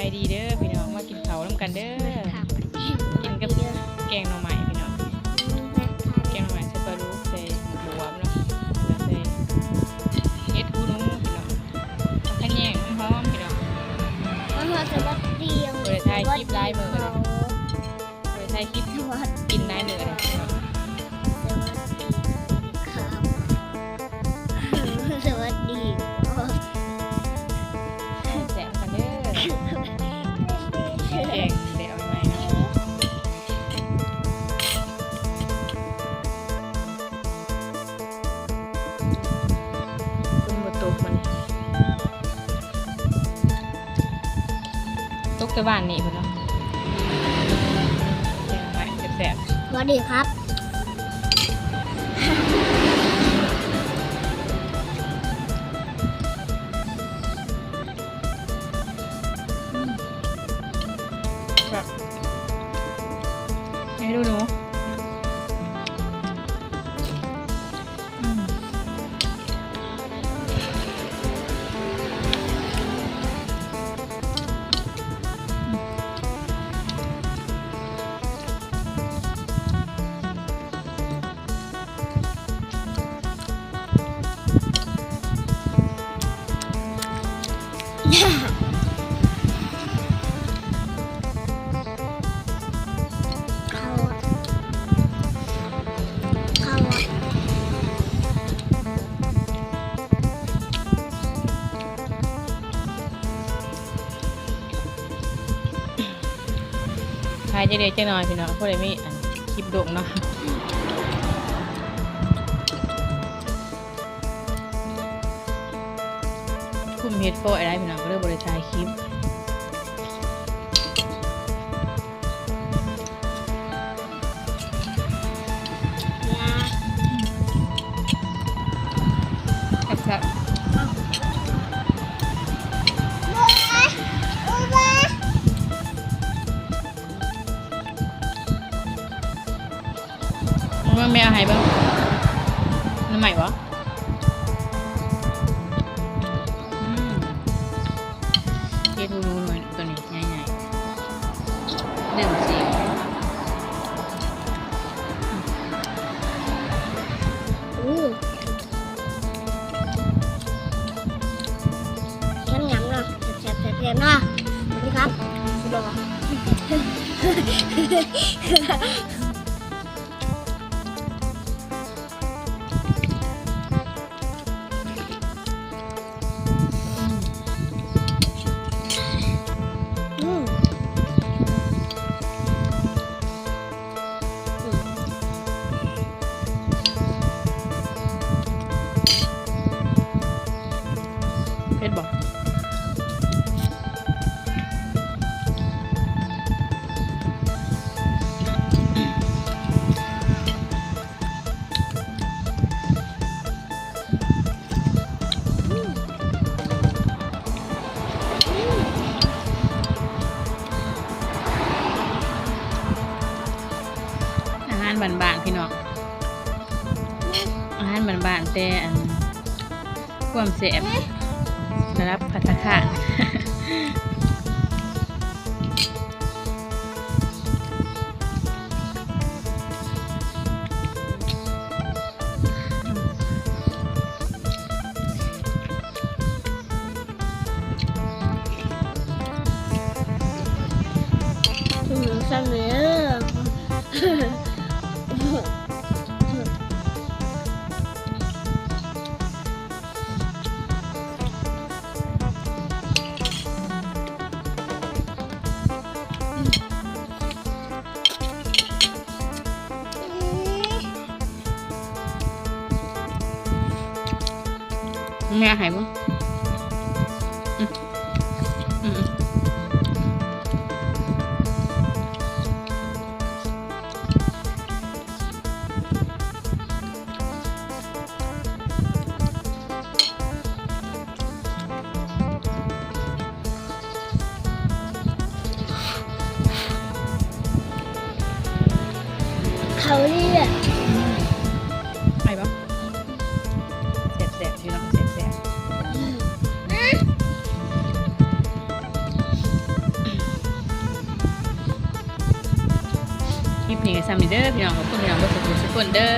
ายดีเด้อพี่น้องมากินข้าวน้ำกันเด้อกินกับแกงหน่อไม้พี่น้องแกงหน่อไม้ใส่ปลาลูกใส่บวบเนาะแล้วใส่เฮ็ดหูหนูพี่น้องข้าวแยงหอมพี่น้องมันมาสวัสดียังเปิดท้ายคลิปไลฟ์มือเลยโดยใช้คลิปกินไลยนะพี่น้องครั ตกแต่บ้านนี่พุ่นเนาะแกงใหม่แสบสวัสดีครับ ทายจะเด็กจะน้อยพี่น้องพวกเรมีอันคลิปด่งเนาะ มเฮ็ดโฟอะไรพี่น้องก็เริ่มบริจายคลิปยาครับมันไม่เอาให้บ้างน้ำใหม่วะ เฮ็ดรูหน่อยตัวนี้ใหญ่ๆหนึ่งสี่อู้ฉันยำเนาะแซ่บๆเนาะสวัสดีครับสุดหล่อ หารบ้านๆแต่อันความแสบระดับพัตตาคาร แม่หายบ้างเขาเรียก นี้ก็ซ้ำนี่เด้อพี่น้องขอบคุณพี่น้องเบ่สุขสุกคนเด้อ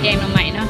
แกงน้อไม้เนาะ